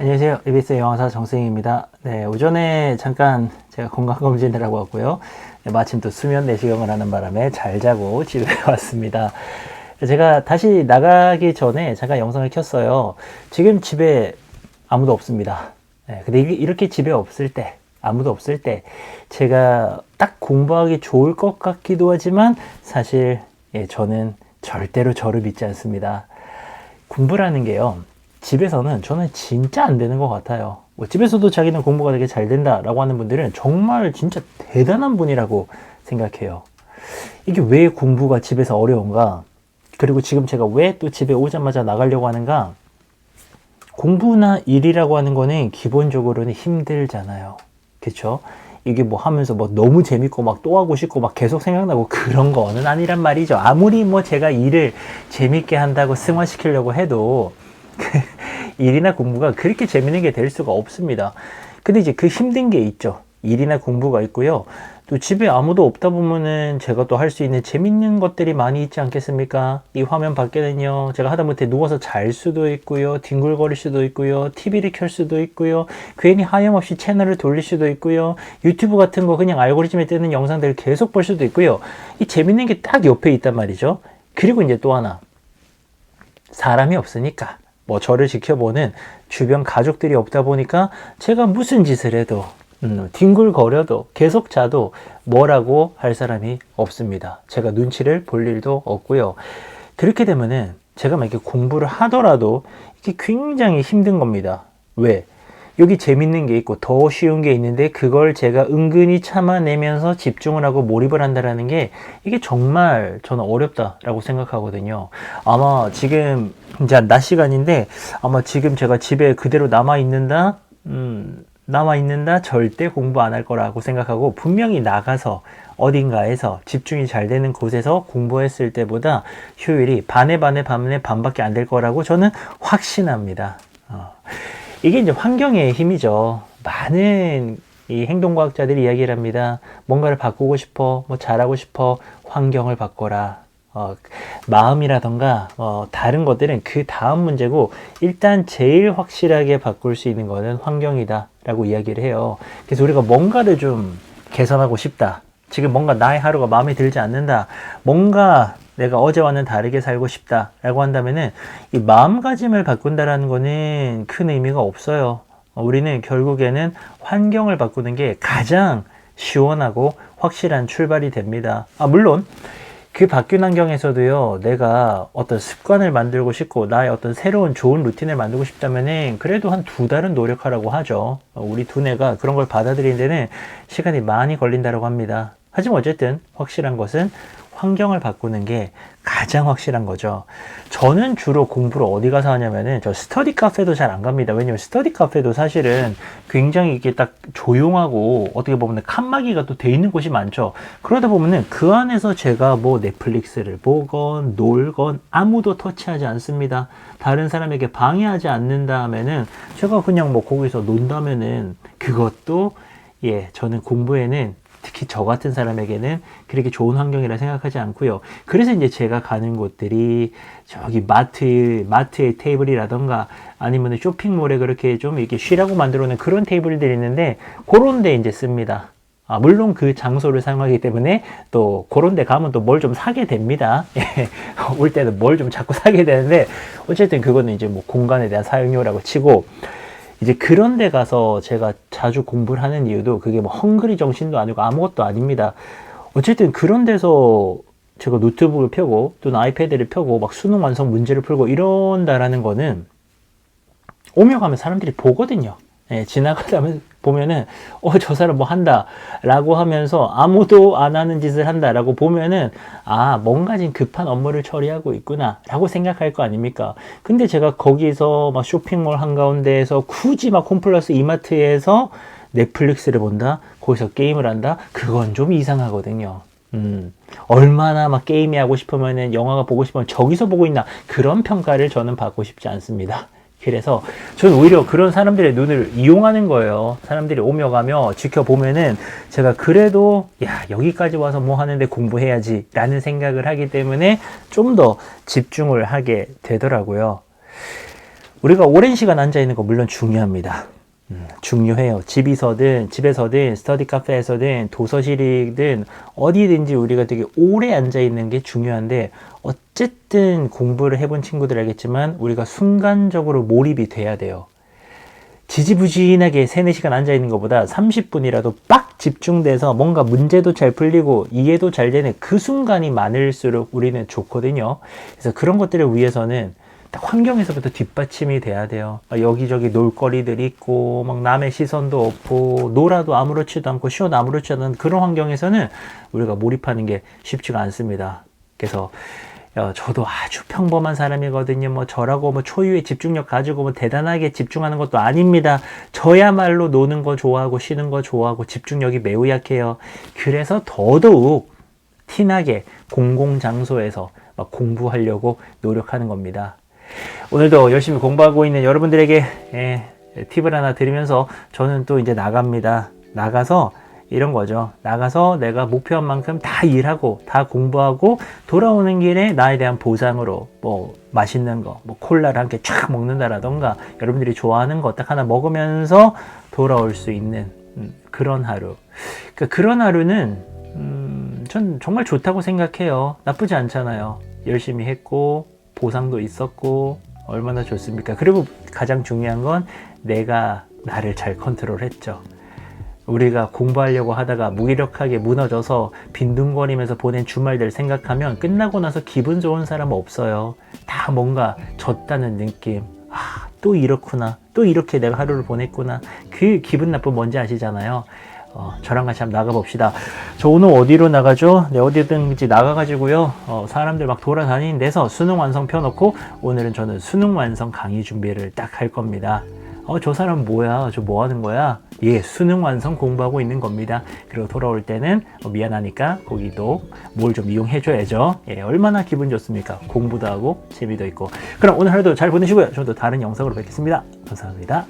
안녕하세요. EBS 영화사 정승입니다. 네, 오전에 잠깐 제가 건강검진을 하고 왔고요. 네, 마침 또 수면 내시경을 하는 바람에 잘 자고 집에 왔습니다. 제가 다시 나가기 전에 잠깐 영상을 켰어요. 지금 집에 아무도 없습니다. 네, 근데 이렇게 집에 없을 때, 아무도 없을 때, 제가 딱 공부하기 좋을 것 같기도 하지만, 사실, 예, 저는 절대로 저를 믿지 않습니다. 공부라는 게요. 집에서는 저는 진짜 안 되는 것 같아요. 뭐 집에서도 자기는 공부가 되게 잘 된다라고 하는 분들은 정말 진짜 대단한 분이라고 생각해요. 이게 왜 공부가 집에서 어려운가? 그리고 지금 제가 왜 또 집에 오자마자 나가려고 하는가? 공부나 일이라고 하는 거는 기본적으로는 힘들잖아요. 그쵸? 이게 뭐 하면서 뭐 너무 재밌고 막 또 하고 싶고 막 계속 생각나고 그런 거는 아니란 말이죠. 아무리 뭐 제가 일을 재밌게 한다고 승화시키려고 해도 일이나 공부가 그렇게 재밌는 게 될 수가 없습니다. 근데 이제 그 힘든 게 있죠. 일이나 공부가 있고요. 또 집에 아무도 없다 보면은 제가 또 할 수 있는 재밌는 것들이 많이 있지 않겠습니까? 이 화면 밖에는요, 제가 하다못해 누워서 잘 수도 있고요, 뒹굴거릴 수도 있고요, TV를 켤 수도 있고요, 괜히 하염없이 채널을 돌릴 수도 있고요, 유튜브 같은 거 그냥 알고리즘에 뜨는 영상들을 계속 볼 수도 있고요. 이 재밌는 게 딱 옆에 있단 말이죠. 그리고 이제 또 하나. 사람이 없으니까. 뭐 저를 지켜보는 주변 가족들이 없다 보니까 제가 무슨 짓을 해도 음, 뒹굴거려도 계속 자도 뭐라고 할 사람이 없습니다. 제가 눈치를 볼 일도 없고요. 그렇게 되면은 제가 만약에 공부를 하더라도 이게 굉장히 힘든 겁니다. 왜? 여기 재밌는 게 있고 더 쉬운 게 있는데 그걸 제가 은근히 참아내면서 집중을 하고 몰입을 한다라는 게 이게 정말 저는 어렵다라고 생각하거든요. 아마 지금 이제 낮 시간인데 아마 지금 제가 집에 그대로 남아 있는다. 음, 남아 있는다 절대 공부 안 할 거라고 생각하고 분명히 나가서 어딘가에서 집중이 잘 되는 곳에서 공부했을 때보다 효율이 반에 반에 반에 반밖에 안 될 거라고 저는 확신합니다. 어. 이게 이제 환경의 힘이죠. 많은 이 행동과학자들이 이야기를 합니다. 뭔가를 바꾸고 싶어, 뭐 잘하고 싶어, 환경을 바꿔라. 어, 마음이라던가 어, 다른 것들은 그 다음 문제고 일단 제일 확실하게 바꿀 수 있는 거는 환경이다 라고 이야기를 해요. 그래서 우리가 뭔가를 좀 개선하고 싶다. 지금 뭔가 나의 하루가 마음에 들지 않는다. 뭔가 내가 어제와는 다르게 살고 싶다라고 한다면은 이 마음가짐을 바꾼다라는 거는 큰 의미가 없어요. 어, 우리는 결국에는 환경을 바꾸는 게 가장 시원하고 확실한 출발이 됩니다. 아, 물론 그 바뀐 환경에서도요, 내가 어떤 습관을 만들고 싶고, 나의 어떤 새로운 좋은 루틴을 만들고 싶다면은, 그래도 한 두 달은 노력하라고 하죠. 어, 우리 두뇌가 그런 걸 받아들이는 데는 시간이 많이 걸린다고 합니다. 하지만 어쨌든 확실한 것은 환경을 바꾸는 게 가장 확실한 거죠. 저는 주로 공부를 어디 가서 하냐면은 저 스터디 카페도 잘 안 갑니다. 왜냐면 스터디 카페도 사실은 굉장히 이게 딱 조용하고 어떻게 보면 칸막이가 또 돼 있는 곳이 많죠. 그러다 보면은 그 안에서 제가 뭐 넷플릭스를 보건 놀건 아무도 터치하지 않습니다. 다른 사람에게 방해하지 않는다 하면은 제가 그냥 뭐 거기서 논다면은 그것도 예, 저는 공부에는 특히 저 같은 사람에게는 그렇게 좋은 환경이라 생각하지 않고요. 그래서 이제 제가 가는 곳들이 저기 마트, 마트의 테이블이라던가 아니면 쇼핑몰에 그렇게 좀 이렇게 쉬라고 만들어 놓은 그런 테이블들이 있는데 그런 데 이제 씁니다. 아, 물론 그 장소를 사용하기 때문에 또 그런 데 가면 또 뭘 좀 사게 됩니다. 예, 올 때는 뭘 좀 자꾸 사게 되는데 어쨌든 그거는 이제 뭐 공간에 대한 사용료라고 치고 이제 그런 데 가서 제가 자주 공부를 하는 이유도 그게 뭐 헝그리 정신도 아니고 아무것도 아닙니다. 어쨌든 그런 데서 제가 노트북을 펴고 또는 아이패드를 펴고 막 수능 완성 문제를 풀고 이런다라는 거는 오며 가면 사람들이 보거든요. 예, 지나가다 보면은 어 저 사람 뭐 한다라고 하면서 아무도 안 하는 짓을 한다라고 보면은 아 뭔가 지금 급한 업무를 처리하고 있구나라고 생각할 거 아닙니까? 근데 제가 거기서 막 쇼핑몰 한 가운데에서 굳이 막 홈플러스 이마트에서 넷플릭스를 본다, 거기서 게임을 한다, 그건 좀 이상하거든요. 음, 얼마나 막 게임이 하고 싶으면은 영화가 보고 싶으면 저기서 보고 있나 그런 평가를 저는 받고 싶지 않습니다. 그래서 저는 오히려 그런 사람들의 눈을 이용하는 거예요. 사람들이 오며 가며 지켜보면은 제가 그래도 야 여기까지 와서 뭐 하는데 공부해야지 라는 생각을 하기 때문에 좀 더 집중을 하게 되더라고요. 우리가 오랜 시간 앉아 있는 거 물론 중요합니다. 음, 중요해요. 집이서든 집에서든 스터디 카페에서든 도서실이든 어디든지 우리가 되게 오래 앉아 있는 게 중요한데 어쨌든 공부를 해본 친구들 알겠지만 우리가 순간적으로 몰입이 돼야 돼요. 지지부진하게 3, 4시간 앉아 있는 것보다 30분이라도 빡 집중돼서 뭔가 문제도 잘 풀리고 이해도 잘 되는 그 순간이 많을수록 우리는 좋거든요. 그래서 그런 것들을 위해서는 딱 환경에서부터 뒷받침이 돼야 돼요. 막 여기저기 놀거리들이 있고, 막 남의 시선도 없고, 놀아도 아무렇지도 않고, 쉬어도 아무렇지도 않은 그런 환경에서는 우리가 몰입하는 게 쉽지가 않습니다. 그래서 어, 저도 아주 평범한 사람이거든요. 뭐 저라고 뭐 초유의 집중력 가지고 뭐 대단하게 집중하는 것도 아닙니다. 저야말로 노는 거 좋아하고 쉬는 거 좋아하고 집중력이 매우 약해요. 그래서 더더욱 티나게 공공장소에서 막 공부하려고 노력하는 겁니다. 오늘도 열심히 공부하고 있는 여러분들에게 예, 팁을 하나 드리면서 저는 또 이제 나갑니다. 나가서 이런 거죠. 나가서 내가 목표한 만큼 다 일하고 다 공부하고 돌아오는 길에 나에 대한 보상으로 뭐 맛있는 거, 뭐 콜라를 함께 쫙 먹는다라던가 여러분들이 좋아하는 거 딱 하나 먹으면서 돌아올 수 있는 음, 그런 하루. 그러니까 그런 하루는 음, 전 정말 좋다고 생각해요. 나쁘지 않잖아요. 열심히 했고 보상도 있었고 얼마나 좋습니까? 그리고 가장 중요한 건 내가 나를 잘 컨트롤했죠. 우리가 공부하려고 하다가 무기력하게 무너져서 빈둥거리면서 보낸 주말들 생각하면 끝나고 나서 기분 좋은 사람은 없어요. 다 뭔가 졌다는 느낌. 아, 또 이렇구나. 또 이렇게 내가 하루를 보냈구나. 그 기분 나쁨 뭔지 아시잖아요. 어, 저랑 같이 한번 나가봅시다. 저 오늘 어디로 나가죠? 네, 어디든지 나가가지고요. 어, 사람들 막 돌아다니는 데서 수능 완성 펴놓고 오늘은 저는 수능 완성 강의 준비를 딱 할 겁니다. 어, 저 사람 뭐야? 저 뭐 하는 거야? 예, 수능 완성 공부하고 있는 겁니다. 그리고 돌아올 때는 어, 미안하니까 거기도 뭘 좀 이용해줘야죠. 예, 얼마나 기분 좋습니까? 공부도 하고 재미도 있고. 그럼 오늘 하루도 잘 보내시고요. 저도 다른 영상으로 뵙겠습니다. 감사합니다.